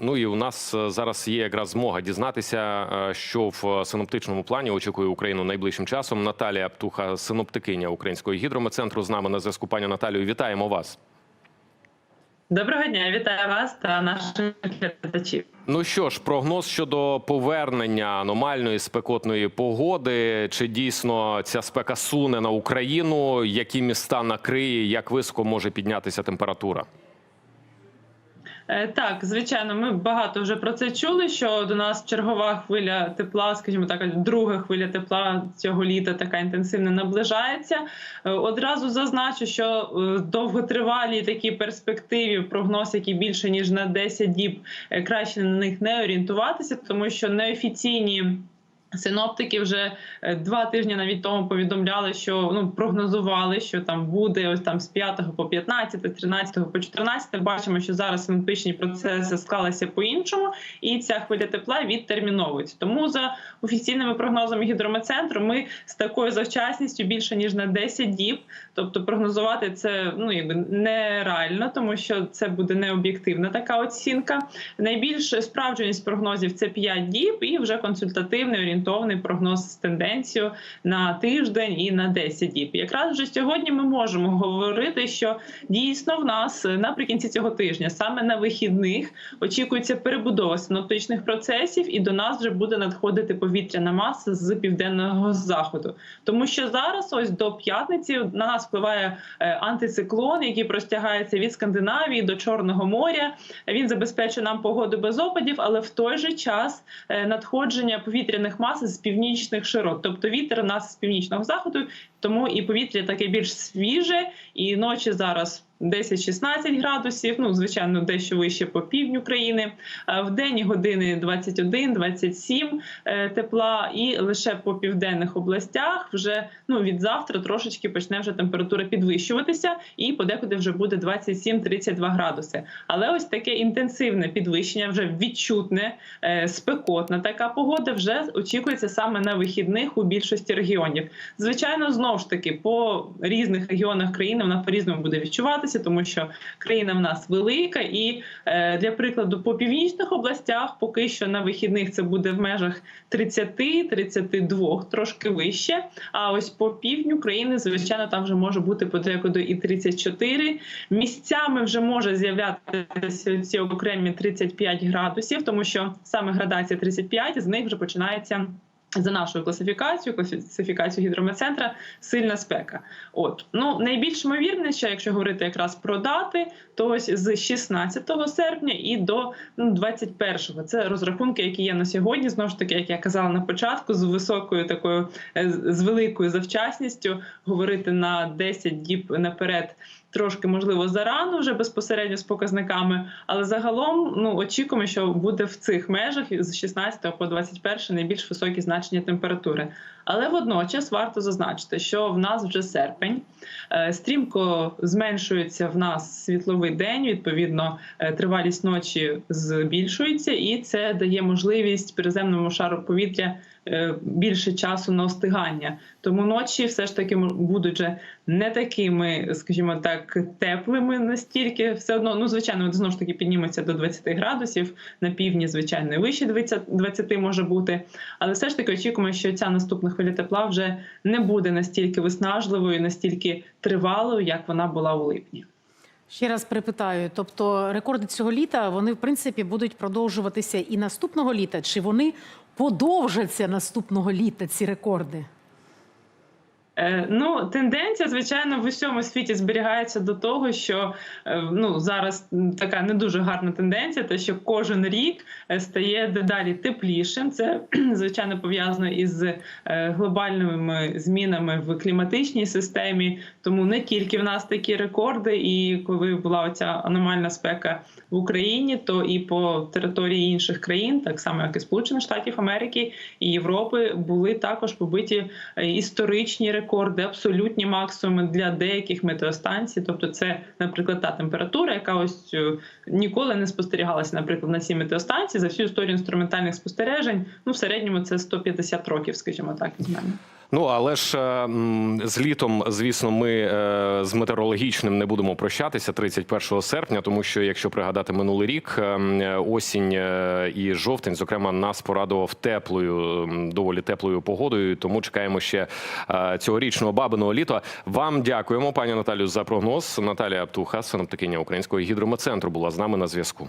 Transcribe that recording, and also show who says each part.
Speaker 1: Ну і у нас е, зараз є якраз змога дізнатися, е, що в синоптичному плані очікує Україну найближчим часом. Наталія Птуха, синоптикиня Українського гідрометцентру, з нами на зв'язку. Пані Наталію, вітаємо вас.
Speaker 2: Доброго дня, вітаю вас та наших глядачів.
Speaker 1: Ну що ж, прогноз щодо повернення аномальної спекотної погоди. Чи дійсно ця спека суне на Україну? Які міста накриє? Як високо може піднятися температура?
Speaker 2: Е, Так, звичайно, ми багато вже про це чули. Що до нас чергова хвиля тепла, скажімо так, друга хвиля тепла цього літа така інтенсивно наближається. Е, Одразу зазначу, що е, довготривалі такі перспективі, прогноз, які більше ніж на 10 діб, краще на них не орієнтуватися, тому що неофіційні. Синоптики вже е, два тижні навіть тому повідомляли, що ну прогнозували, що там буде ось там з 5 по 15, з 13 по 14. Бачимо, що зараз синоптичні процеси склалися по-іншому, і ця хвиля тепла відтерміновується. Тому за офіційними прогнозами гідрометцентру ми з такою завчасністю більше ніж на 10 діб. Тобто прогнозувати це ну якби нереально, тому що це буде необ'єктивна така оцінка. Найбільш справдженість прогнозів це 5 діб, і вже консультативний орієнтовний прогноз з тенденцією на тиждень і на 10 діб. Якраз вже сьогодні ми можемо говорити, що дійсно в нас наприкінці цього тижня, саме на вихідних, очікується перебудова синоптичних процесів, і до нас вже буде надходити повітряна маса з південного заходу. Тому що зараз, ось до п'ятниці, на нас впливає е, антициклон, який простягається від Скандинавії до Чорного моря. Він забезпечує нам погоду без опадів, але в той же час е, надходження повітряних мас з північних широт, тобто вітер у нас з північного заходу, тому і повітря таке більш свіже, і ночі зараз. 10-16 градусів, ну звичайно, дещо вище по півдню країни. А В день години 21-27 е, тепла, і лише по південних областях вже ну від завтра трошечки почне вже температура підвищуватися, і подекуди вже буде 27-32 градуси. Але ось таке інтенсивне підвищення, вже відчутне, е, спекотна така погода вже очікується саме на вихідних у більшості регіонів. Звичайно, знову ж таки по різних регіонах країни вона по різному буде відчуватися, тому що країна в нас велика, і е, для прикладу, по північних областях поки що на вихідних це буде в межах 30-32, трошки вище. А ось по півдню країни, звичайно, там вже може бути подекуди і 34. Місцями вже може з'являтися ці окремі 35 градусів, тому що саме градація 35, з них вже починається. За нашою класифікацією, класифікацією гідрометцентра, сильна спека. От ну найбільш ймовірне, що якщо говорити якраз про дати, то ось з 16 серпня і до ну, 21-го. Це розрахунки, які є на сьогодні. Знову ж таки, як я казала на початку, з високою такою е, з великою завчасністю говорити на 10 діб наперед. Трошки можливо зарано вже безпосередньо з показниками, але загалом ну очікуємо, що буде в цих межах з 16 по 21 найбільш високі значення температури. Але водночас варто зазначити, що в нас вже серпень е, стрімко зменшується в нас світловий день. Відповідно, е, тривалість ночі збільшується, і це дає можливість приземному шару повітря більше часу на остигання. Тому ночі все ж таки будуть вже не такими, скажімо так, теплими настільки. Все одно, ну звичайно, знову ж таки підніметься до 20 градусів на півдні, звичайно, вище 20, 20 може бути. Але все ж таки очікуємо, що ця наступна хвиля тепла вже не буде настільки виснажливою, настільки тривалою, як вона була у липні.
Speaker 3: Ще раз перепитаю: тобто рекорди цього літа вони в принципі будуть продовжуватися і наступного літа, чи вони подовжаться наступного літа ці рекорди?
Speaker 2: Е, Ну, тенденція, звичайно, в усьому світі зберігається до того, що е, ну зараз така не дуже гарна тенденція, те, що кожен рік е, стає дедалі теплішим. Це звичайно пов'язано із глобальними змінами в кліматичній системі. Тому не тільки в нас такі рекорди, і коли була оця аномальна спека в Україні, то і по території інших країн, так само як і Сполучених Штатів Америки і Європи, були також побиті історичні рекорди, абсолютні максимуми для деяких метеостанцій. Тобто, це, наприклад, та температура, яка ось е, ніколи не спостерігалася, наприклад, на цій метеостанції за всю історію інструментальних спостережень. Ну, в середньому це 150 років, скажімо так, візьмемо.
Speaker 1: Ну але ж е, з літом, звісно, ми е, з метеорологічним не будемо прощатися 31 серпня, тому що якщо пригадати минулий рік, е, осінь і жовтень, зокрема, нас порадував теплою, доволі теплою погодою. Тому чекаємо ще цьогорічного бабиного літа. Вам дякуємо, пані Наталю, за прогноз. Наталія Аптуха, синоптикиня Українського гідрометцентру, була з нами на зв'язку.